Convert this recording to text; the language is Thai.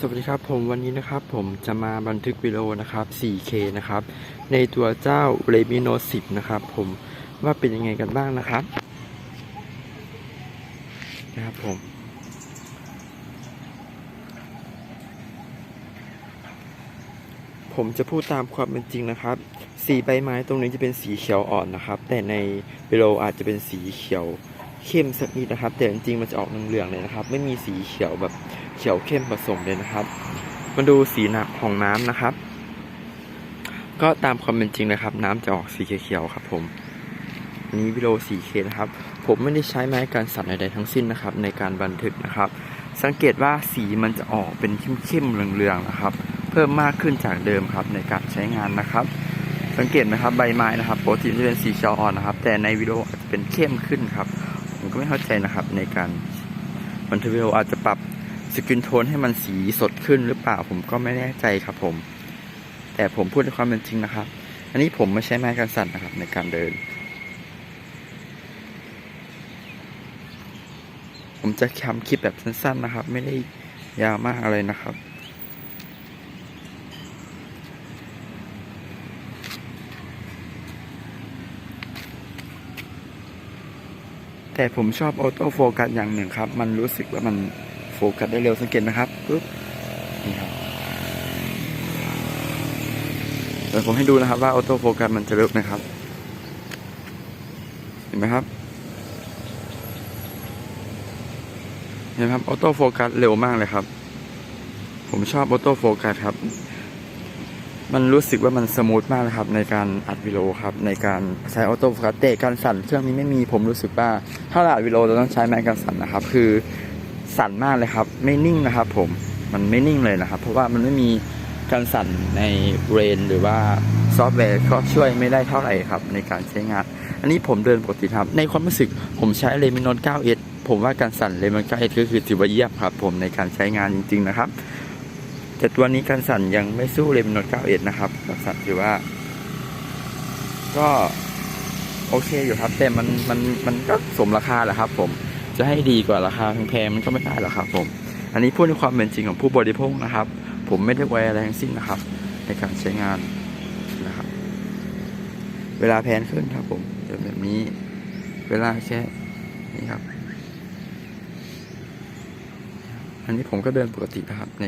สวัสดีครับผมวันนี้นะครับผมจะมาบันทึกวิดีโอนะครับ 4K นะครับ ในตัวเจ้า Redmi Note 10 นะครับ ผมว่าเป็นยังไงกันบ้างนะครับนะครับผมผมจะพูดตามความเป็นจริงนะครับ สีใบไม้ตรงนี้จะเป็นสีเขียวอ่อนนะครับ แต่ในวิดีโออาจจะเป็นสีเขียวเข้มสักนิดนะครับ แต่จริงๆมันจะออกเหลืองๆเลยนะครับ ไม่มีสีเขียวแบบ เขียวเข้มผสมเลยนะครับ มาดูสีหนักของน้ำนะครับ ก็ตามความเป็นจริงนะครับ น้ำจะออกสีเขียวครับ ผมนี้วิดีโอ 4K นะครับ ผมไม่ได้ใช้ไม้กันสั่นใดๆทั้งสิ้นนะครับ ในการบันทึกนะครับ สังเกตว่าสีมันจะออกเป็นเข้มๆเหลืองๆนะครับ เพิ่มมากขึ้นจากเดิมครับในการใช้งานนะครับ สังเกตไหมครับใบไม้นะครับปกติจะเป็นสีเขียวอ่อนนะครับ แต่ในวิดีโออาจจะเป็นเข้มขึ้นครับ ผมก็ไม่เข้าใจนะครับในการบันทึกวิดีโออาจจะปรับ สกินโทนให้มันสีสดขึ้นหรือเปล่าผมก็ไม่แน่ใจครับผม แต่ผมพูดในความเป็นจริงนะครับ อันนี้ผมไม่ใช้ไม้กันสั่นนะครับ ในการเดิน ผมจะทำคลิปแบบสั้นๆนะครับ ไม่ได้ยาวมากอะไรนะครับแต่ผมชอบออโต้โฟกัสอย่างหนึ่งครับ มันรู้สึกว่ามัน โฟกัสได้เร็วสังเกตนะครับปุ๊บนี่ครับเดี๋ยวผมให้ดูนะครับว่าออโต้โฟกัสมันจะเร็วไหมครับ เห็นไหมครับ เห็นไหมครับออโต้โฟกัสเร็วมากเลยครับ ผมชอบออโต้โฟกัสครับ มันรู้สึกว่ามันสมูทมากเลยครับ ในการอัดวิดีโอครับ ในการใช้ออโต้โฟกัสแต่การสั่นเครื่องนี้ไม่มีผมรู้สึกว่าถ้าเราอัดวิดีโอเราต้องใช้ไม้กันสั่นนะครับ คือ สั่นมากเลยครับ ไม่นิ่งนะครับ ผมมันไม่นิ่งเลยนะครับ เพราะว่ามันไม่มีการสั่นในเรนหรือว่าซอฟต์แวร์ก็ช่วยไม่ได้เท่าไหร่ครับ ในการใช้งาน อันนี้ผมเดินปกติครับ ในความรู้สึกผมใช้เลมิน o น 9S ผมว่าการสั่นเลมิน 9S ก็คือถือว่าเยี่ยมครับ ผมในการใช้งานจริง ๆ นะครับ แต่ตัวนี้การสั่นยังไม่สู้เลมิน o น 9S นะครับการสั่นถือว่า ก็โอเคอยู่ครับ แต่มันมันมันก็สมราคาแหละครับ ผม จะให้ดีกว่าราคาแพงๆมันก็ไม่ได้หรอกครับผมอันนี้พูดในความเป็นจริงของผู้บริโภคนะครับ ผมไม่ได้ไวอะไรทั้งสิ้นนะครับ ในการใช้งานนะครับ เวลาแพนขึ้นครับผมแบบนี้ เวลาแค่นี่ครับ อันนี้ผมก็เดินปกตินะครับใน